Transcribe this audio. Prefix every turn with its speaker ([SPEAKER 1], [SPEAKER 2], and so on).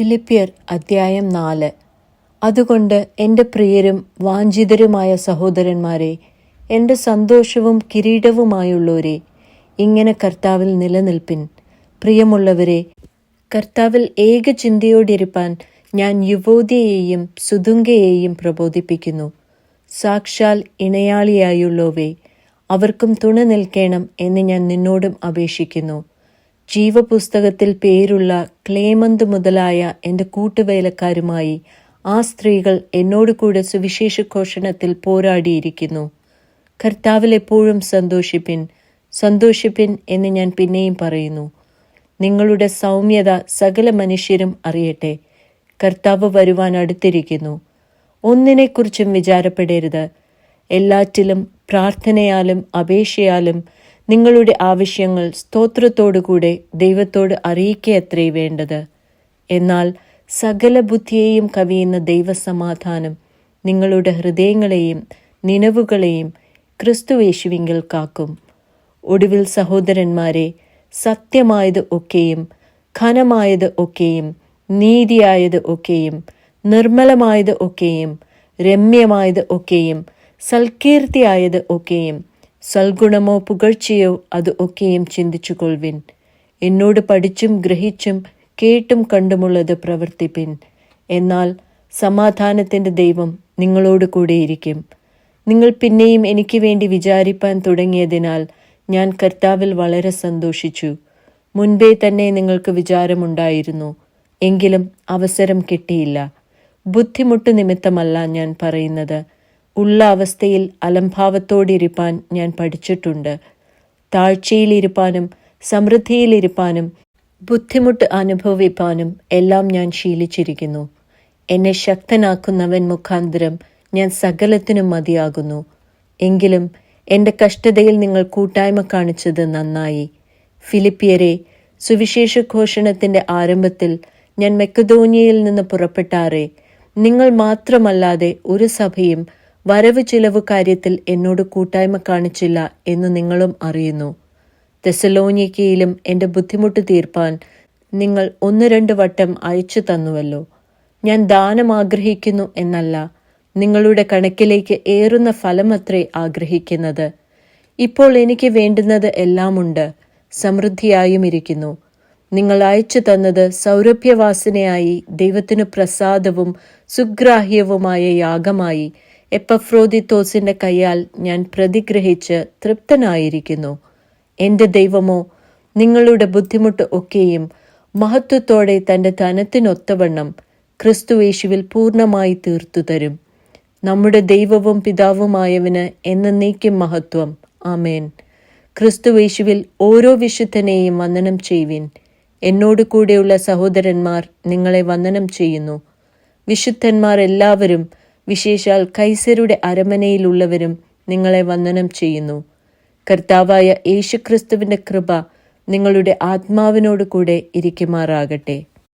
[SPEAKER 1] ഫിലിപ്പിയർ അധ്യായം നാല്. അതുകൊണ്ട് എന്റെ പ്രിയരും വാഞ്ചിതരുമായ സഹോദരന്മാരെ എന്റെ സന്തോഷവും കിരീടവുമായുള്ളവരെ ഇങ്ങനെ കർത്താവിൽ നിലനിൽപ്പിൻ. പ്രിയമുള്ളവരെ കർത്താവിൽ ഏക ചിന്തയോടിരുപ്പാൻ ഞാൻ യുവോദ്യയെയും സുതുങ്കയെയും പ്രബോധിപ്പിക്കുന്നു. സാക്ഷാൽ ഇണയാളിയായുള്ളവേ അവർക്കും തുണ നിൽക്കണം എന്ന് ഞാൻ നിന്നോടും അപേക്ഷിക്കുന്നു. ജീവപുസ്തകത്തിൽ പേരുള്ള ക്ലേമന്ത് മുതലായ എന്റെ കൂട്ടുവേലക്കാരുമായി ആ സ്ത്രീകൾ എന്നോട് കൂടെ സുവിശേഷഘോഷണത്തിൽ പോരാടിയിരിക്കുന്നു. കർത്താവിൽ എപ്പോഴും സന്തോഷിപ്പിൻ സന്തോഷിപ്പിൻ എന്ന് ഞാൻ പിന്നെയും പറയുന്നു. നിങ്ങളുടെ സൗമ്യത സകല മനുഷ്യരും അറിയട്ടെ. കർത്താവ് വരുവാൻ അടുത്തിരിക്കുന്നു. ഒന്നിനെക്കുറിച്ചും വിചാരപ്പെടരുത്. എല്ലാറ്റിലും പ്രാർത്ഥനയാലും അപേക്ഷയാലും നിങ്ങളുടെ ആവശ്യങ്ങൾ സ്തോത്രത്തോടുകൂടെ ദൈവത്തോട് അറിയിക്കയത്രേ വേണ്ടത്. എന്നാൽ സകല ബുദ്ധിയെയും കവിയുന്ന ദൈവസമാധാനം നിങ്ങളുടെ ഹൃദയങ്ങളെയും നിലവുകളെയും ക്രിസ്തുവേശുവിങ്കിൽ കാക്കും. ഒടുവിൽ സഹോദരന്മാരെ സത്യമായത് ഒക്കെയും ഘനമായത് ഒക്കെയും നീതിയായത് ഒക്കെയും നിർമ്മലമായത് ഒക്കെയും രമ്യമായത് ഒക്കെയും സൽകീർത്തിയായത് ഒക്കെയും സൽഗുണമോ പുകഴ്ചയോ അത് ഒക്കെയും ചിന്തിച്ചുകൊള്ളുവിൻ. എന്നോട് പഠിച്ചും ഗ്രഹിച്ചും കേട്ടും കണ്ടുമുള്ളത് പ്രവർത്തിപ്പിൻ. എന്നാൽ സമാധാനത്തിന്റെ ദൈവം നിങ്ങളോട് കൂടെയിരിക്കും നിങ്ങൾ പിന്നെയും എനിക്ക് വേണ്ടി വിചാരിപ്പാൻ തുടങ്ങിയതിനാൽ ഞാൻ കർത്താവിൽ വളരെ സന്തോഷിച്ചു. മുൻപേ തന്നെ നിങ്ങൾക്ക് വിചാരമുണ്ടായിരുന്നു. എങ്കിലും അവസരം കിട്ടിയില്ല. ബുദ്ധിമുട്ട് നിമിത്തമല്ല ഞാൻ പറയുന്നത്. ഉള്ള അവസ്ഥയിൽ അലംഭാവത്തോടിരിപ്പാൻ ഞാൻ പഠിച്ചിട്ടുണ്ട്. താഴ്ചയിലിരുപ്പാനും സമൃദ്ധിയിലിരുപ്പാനും ബുദ്ധിമുട്ട് അനുഭവിപ്പാനും എല്ലാം ഞാൻ ശീലിച്ചിരിക്കുന്നു. എന്നെ ശക്തനാക്കുന്നവൻ മുഖാന്തരം ഞാൻ സകലത്തിനും മതിയാകുന്നു. എങ്കിലും എന്റെ കഷ്ടതയിൽ നിങ്ങൾ കൂട്ടായ്മ കാണിച്ചത് നന്നായി. ഫിലിപ്പിയരെ സുവിശേഷ ഘോഷണത്തിന്റെ ആരംഭത്തിൽ ഞാൻ മെക്കദോനിയയിൽ നിന്ന് പുറപ്പെട്ടാറേ. നിങ്ങൾ മാത്രമല്ലാതെ ഒരു സഭയും വരവ് ചിലവ് കാര്യത്തിൽ എന്നോട് കൂട്ടായ്മ കാണിച്ചില്ല എന്ന് നിങ്ങളും അറിയുന്നു. തെസലോനിക്കയിലും എന്റെ ബുദ്ധിമുട്ട് തീർപ്പാൻ നിങ്ങൾ ഒന്ന് രണ്ട് വട്ടം അയച്ചു തന്നുവല്ലോ. ഞാൻ ദാനം ആഗ്രഹിക്കുന്നു എന്നല്ല നിങ്ങളുടെ കണക്കിലേക്ക് ഏറുന്ന ഫലമത്രേ ആഗ്രഹിക്കുന്നത്. ഇപ്പോൾ എനിക്ക് വേണ്ടുന്നത് എല്ലാമുണ്ട് സമൃദ്ധിയായും ഇരിക്കുന്നു. നിങ്ങൾ അയച്ചു തന്നത് സൗരഭ്യവാസനയായി ദൈവത്തിനു പ്രസാദവും സുഗ്രാഹ്യവുമായ യാഗമായി എപ്പഫ്രോദിത്തോസിന്റെ കൈയാൽ ഞാൻ പ്രതിഗ്രഹിച്ച് തൃപ്തനായിരിക്കുന്നു. എന്റെ ദൈവമോ നിങ്ങളുടെ ബുദ്ധിമുട്ട് ഒക്കെയും മഹത്വത്തോടെ തന്റെ ധനത്തിനൊത്തവണ്ണം ക്രിസ്തുവേശുവിൽ പൂർണമായി തീർത്തു തരും. നമ്മുടെ ദൈവവും പിതാവുമായവന് എന്നേക്കും മഹത്വം. ആമേൻ. ക്രിസ്തുവേശുവിൽ ഓരോ വിശുദ്ധനെയും വന്ദനം ചെയ്യുവിൻ. എന്നോട് കൂടെയുള്ള സഹോദരന്മാർ നിങ്ങളെ വന്ദനം ചെയ്യുന്നു. വിശുദ്ധന്മാർ എല്ലാവരും വിശേഷാൽ കൈസരുടെ അരമനയിലുള്ളവരും നിങ്ങളെ വന്ദനം ചെയ്യുന്നു. കർത്താവായ യേശുക്രിസ്തുവിന്റെ കൃപ നിങ്ങളുടെ ആത്മാവിനോട് കൂടെ ഇരിക്കുമാറാകട്ടെ.